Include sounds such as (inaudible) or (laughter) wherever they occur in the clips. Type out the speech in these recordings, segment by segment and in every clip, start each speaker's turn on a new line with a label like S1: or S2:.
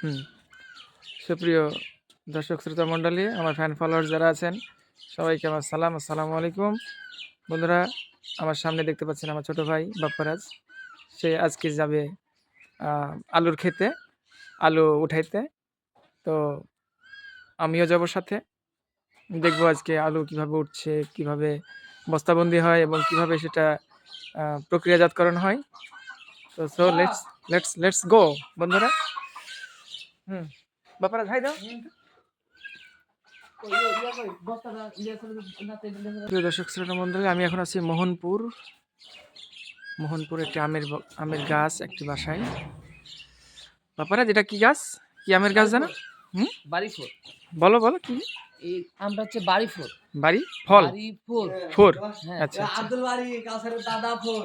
S1: হুম। সুপ্রিয় দর্শক শ্রোতা মণ্ডলী, আমার ফ্যান ফলোয়ার যারা আছেন, সবাইকে আমার সালাম, আসসালামু আলাইকুম। বন্ধুরা, আমার সামনে দেখতে পাচ্ছেন আমার ছোট ভাই বাপ্পারাজ। সে আজকে যাবে আলুর খেতে আলু উঠাইতে। তো আমিও যাব সাথে। দেখব আজকে আলু কীভাবে উঠছে, কীভাবে বস্তাবন্দি হয় এবং কীভাবে সেটা প্রক্রিয়াজাতকরণ হয়। তো so let's let's let's go বন্ধুরা। হুম। বাপারা খাই দাও। প্রিয় দর্শক শ্রোতা মন্ডলী আমি এখন আছি মোহনপুর। মোহনপুর একটি আমের আমের গাছ একটি বাসায়। বাপারা যেটা কি গাছ? কি আমের গাছ জানো?
S2: বাড়ি ফোর
S1: বলো বলো কি?
S2: এই আমরা হচ্ছে বাড়ি ফোর
S1: বাড়ি? ফল?
S2: বাড়ি ফোর?
S1: ফোর
S2: হ্যাঁ।
S1: আচ্ছা আচ্ছা।
S3: আব্দুল বাড়ি কাউসার দাদা ফোর।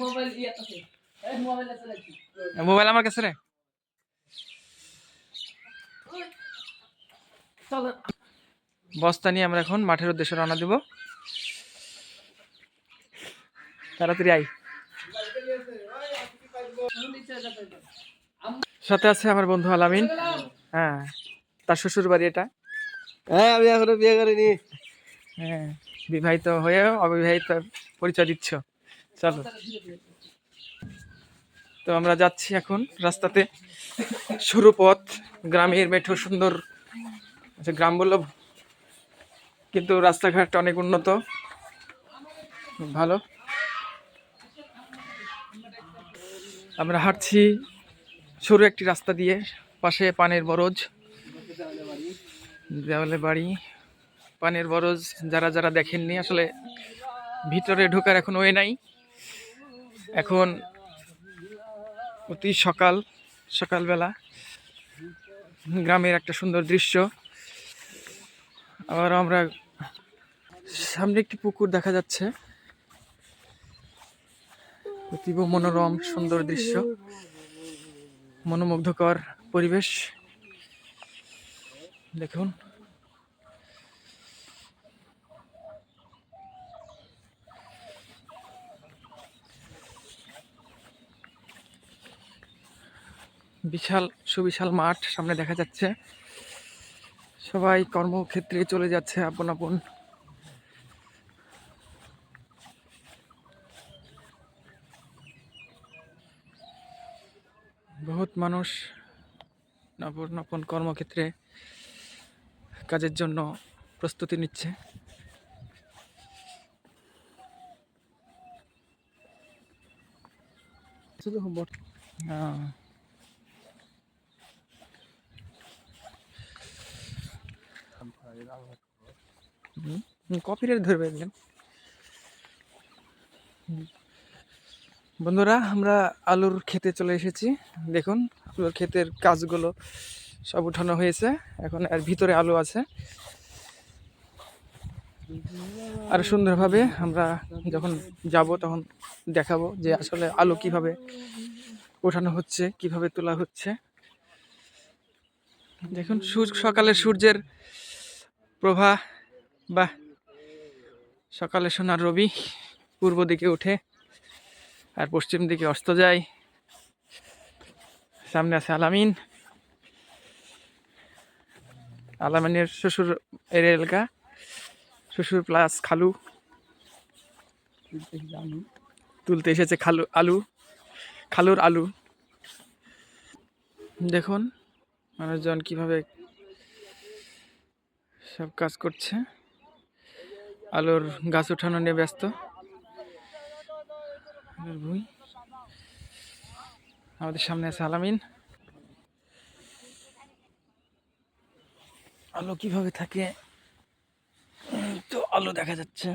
S2: মোবাইল ইয়ে আছে। মোবাইল আছে
S1: মোবাইল আমার কাছে রে। বস্তা নিয়ে আমরা এখন মাঠের উদ্দেশ্যে রওনা দিব। তাড়াতাড়ি আই সাথে আছে আমার বন্ধু আলামিন। হ্যাঁ তার শ্বশুর বাড়ি এটা।
S3: হ্যাঁ আমি এখনও বিয়ে করিনি।
S1: হ্যাঁ বিবাহিত হয়ে অবিবাহিত পরিচয় দিচ্ছ। চলো। তো আমরা যাচ্ছি এখন রাস্তাতে। সরু পথ গ্রামের মেঠো সুন্দর আচ্ছা গ্রাম বলল, কিন্তু রাস্তাঘাট অনেক উন্নত। ভালো। আমরা হাঁটছি সরু একটি রাস্তা দিয়ে, পাশে পানের বরজ, দেওয়ালে বাড়ি, পানের বরজ, যারা যারা দেখেননি, আসলে ভিতরে ঢোকার এখন ওয়ে নাই। এখন অতি সকাল, সকালবেলা গ্রামের একটা সুন্দর দৃশ্য। আবার আমরা সামনে একটি পুকুর দেখা যাচ্ছে। অতীব মনোরম, সুন্দর দৃশ্য, মনোমুগ্ধকর পরিবেশ। দেখুন। বিশাল, সুবিশাল মাঠ সামনে দেখা যাচ্ছে। সবাই কর্মক্ষেত্রে চলে যাচ্ছে আপন আপন। বহুত মানুষ আপন আপন কর্মক্ষেত্রে কাজের জন্য প্রস্তুতি নিচ্ছে। আহ। কপিরাইট ধরবে একজন। বন্ধুরা, আমরা আলুর খেতে চলে এসেছি। দেখুন, আলুর ক্ষেতের কাজগুলো সব উঠানো হয়েছে। এখন এর ভিতরে আলু আছে। আর সুন্দরভাবে আমরা যখন যাব, তখন দেখাবো যে আসলে আলু কীভাবে ওঠানো হচ্ছে, কীভাবে তোলা হচ্ছে। দেখুন সকালে সূর্যের প্রভা বা সকালে সোনার রবি, পূর্ব দিকে উঠে আর পশ্চিম দিকে অস্ত যায়। সামনে আছে আলামিন। আলামিনের শ্বশুর এর এলাকা শ্বশুর প্লাস খালু। তুলতে এসেছে খালু, আলু, খালুর আলু। দেখুন, মানুষজন কীভাবে সব কাজ করছে। আলুর গাছ উঠানো নিয়ে ব্যস্ত। আলুর ভুঁই। আমাদের সামনে আছে আলামিন। আলো কীভাবে থাকে? তো আলো দেখা যাচ্ছে।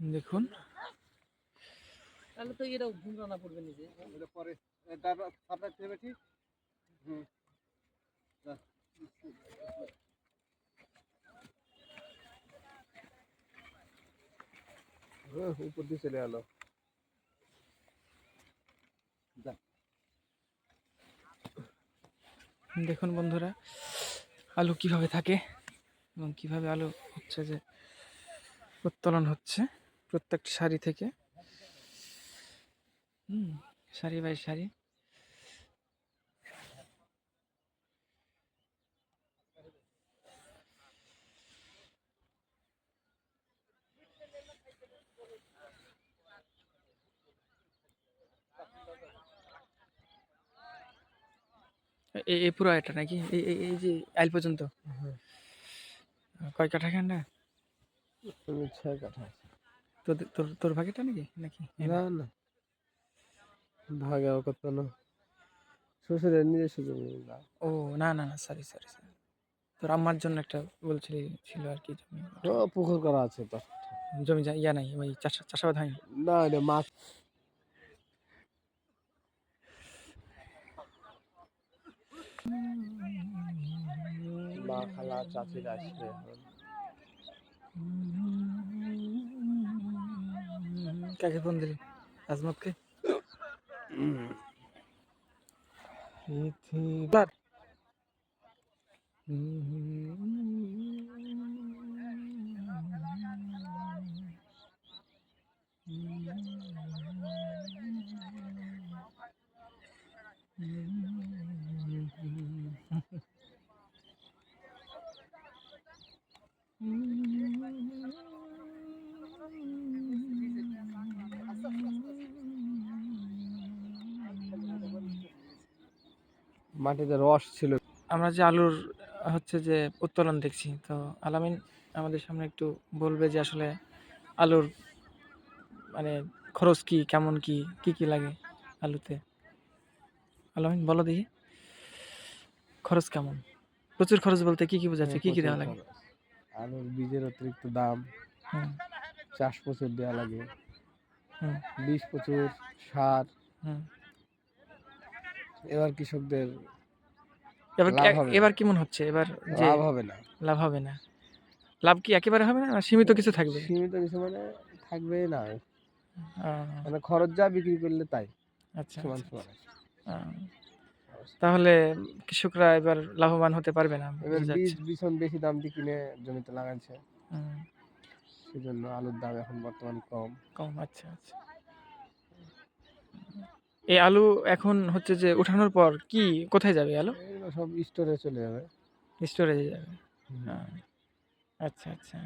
S1: দেখুন।
S2: তাহলে তো এটা ঘুমরানা পড়বে নিজে।
S3: পরে আপনার দেবে ঠিক হুম। উপর দিয়ে চলে গেল
S1: দেখুন বন্ধুরা আলু কীভাবে থাকে এবং কীভাবে আলু হচ্ছে যে উত্তোলন হচ্ছে। প্রত্যেকটা সারি থেকে। হুম সারি বাই সারি এই পুরো এটা নাকি? এই এই- এই যে আইল পর্যন্ত? কয় কাঠা খান না?
S3: ছয় কাঠা
S1: তোর তোর তোর ভাগেটা নাকি? নাকি
S3: না না। ভাগে ও কত না। শ্বশুরের নিজস্ব জমি না
S1: ও না না না সরি সরি সরি তোর আম্মার জন্য একটা বলছিলি ছিল আর কি জমি।
S3: ও পুকুর করা আছে তো।
S1: জমি যা- ইয়া নাই ওই চাষ চাষাবাদ হয়নি
S3: না? এটা মাছ মা খালা চাচিরা আসবে। এখন।
S1: কাকে ফোন দিলি? আজমতকে?
S3: পৃথিবী- মাটিতে রস ছিল।
S1: আমরা যে আলুর হচ্ছে যে উত্তোলন দেখছি তো আলামিন আমাদের সামনে একটু বলবে যে আসলে আলুর মানে খরচ কি কেমন কি কি কি লাগে আলুতে? আলামিন বলো দেখি। খরচ কেমন? প্রচুর খরচ বলতে কি কি বোঝাচ্ছে? কি কি দেওয়া লাগে?
S3: আলুর বীজের অতিরিক্ত দাম চাষ প্রচুর দেওয়া লাগে। বীজ প্রচুর সার।
S1: হুম।
S3: এবার কৃষকদের
S1: এবার কি-
S3: লাভ হবে
S1: এবার কেমন হচ্ছে? এবার যে
S3: লাভ হবে না।
S1: লাভ হবে না। লাভ কি একেবারে হবে না? সীমিত কিছু থাকবে?
S3: সীমিত কিছু মানে থাকবেই না। মানে খরচ যা বিক্রি করলে তাই।
S1: আচ্ছা
S3: সমান
S1: আচ্ছা,
S3: সমান।
S1: তাহলে কৃষকরা এবার লাভবান হতে পারবে না
S3: এবার বীজ। বিছন বেশি দাম দিয়ে কিনে জমিতে লাগাচ্ছে। সেজন্য আলুর দাম এখন বর্তমান কম।
S1: কম আচ্ছা আচ্ছা। এই আলু এখন হচ্ছে যে উঠানোর পর কি কোথায় যাবে আলু?
S3: এগুলো সব স্টোরে চলে যাবে।
S1: স্টোরেজে যাবে। আহ, আচ্ছা আচ্ছা।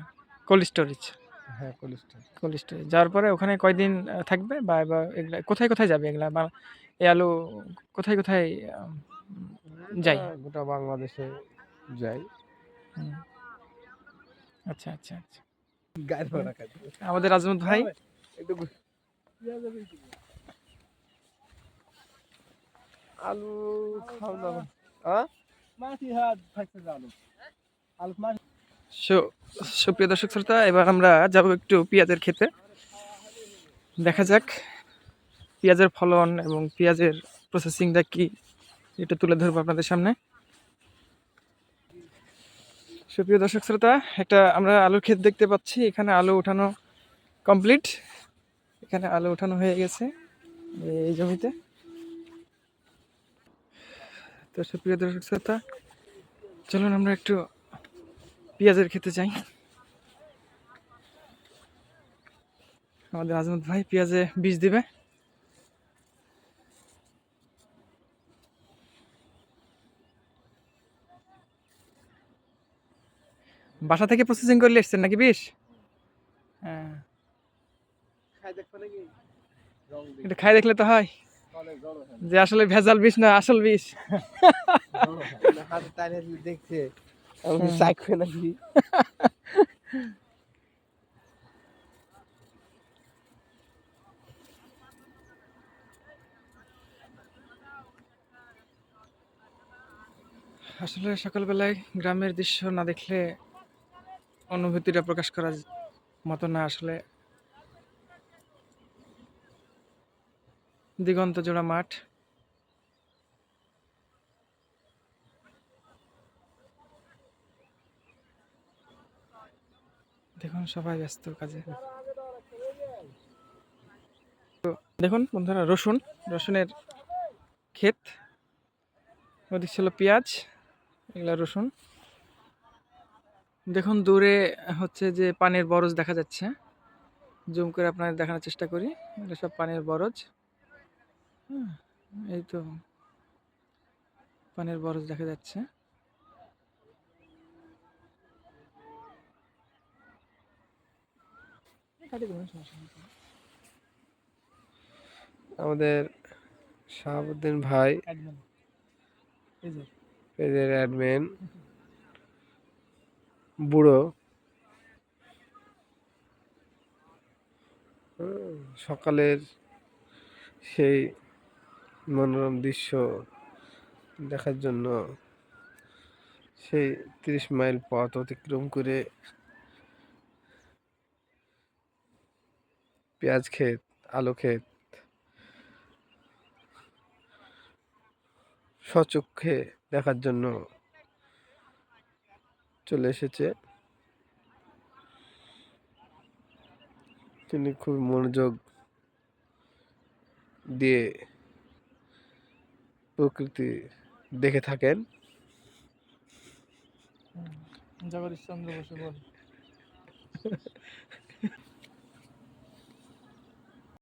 S1: কোল্ড স্টোরেজ
S3: হ্যাঁ কোল্ড স্টোর
S1: কোল্ড স্টোরেজ যাওয়ার পরে ওখানে কয়দিন থাকবে? বা এবার এগুলা কোথায় কোথায় যাবে এগুলা? বা এই আলু কোথায় কোথায় যাই?
S3: গোটা বাংলাদেশে যাই।
S1: আচ্ছা আচ্ছা আচ্ছা। আমাদের আজমত ভাই?
S3: একটু গু- আলু খাও না হ্যাঁ মাটি হাত থাকতে আলু। আলু মাটি
S1: সুপ্রিয় দর্শক শ্রোতা এবার আমরা যাব একটু পেঁয়াজের খেতে দেখা যাক পেঁয়াজের ফলন এবং পেঁয়াজের প্রসেসিংটা কি এটা তুলে ধরবো আপনাদের সামনে। সুপ্রিয় দর্শক শ্রোতা একটা আমরা আলুর ক্ষেত দেখতে পাচ্ছি। এখানে আলু উঠানো কমপ্লিট এখানে আলু উঠানো হয়ে গেছে এই জমিতে। তো সুপ্রিয় দর্শক শ্রোতা চলুন আমরা একটু পেঁয়াজের খেতে চাই আমাদের আজমত ভাই পেঁয়াজে বীজ দিবে। বাসা থেকে প্রসেসিং করলে এসছেন নাকি বিষ হ্যাঁ। এটা খাই দেখলে তো হয়। যে আসলে ভেজাল বিষ না, আসল বিষ।
S3: দেখছে
S1: আসলে সকালবেলায় গ্রামের দৃশ্য না দেখলে অনুভূতিটা প্রকাশ করার মতো না আসলে। দিগন্ত জোড়া মাঠ। দেখুন, সবাই ব্যস্ত কাজে। দেখুন, বন্ধুরা, রসুন, রসুনের ক্ষেত। ওদিক ছিল পেঁয়াজ, এগুলা রসুন। দেখুন, দূরে হচ্ছে যে পানির বরজ দেখা যাচ্ছে। জুম করে আপনাদের দেখানোর চেষ্টা করি। এটা সব পানির বরজ। এই তো পানির বরজ দেখা যাচ্ছে।
S3: আমাদের শাহাবুদ্দিন ভাই পেজের অ্যাডমিন বুড়ো। সকালের সেই মনোরম দৃশ্য দেখার জন্য সেই তিরিশ মাইল পথ অতিক্রম করে পেঁয়াজ ক্ষেত, আলু ক্ষেত সচক্ষে দেখার জন্য চলে এসেছে। তিনি খুব মনোযোগ দিয়ে প্রকৃতি দেখে থাকেন।
S1: জগদীশ চন্দ্র বসু বল। (laughs)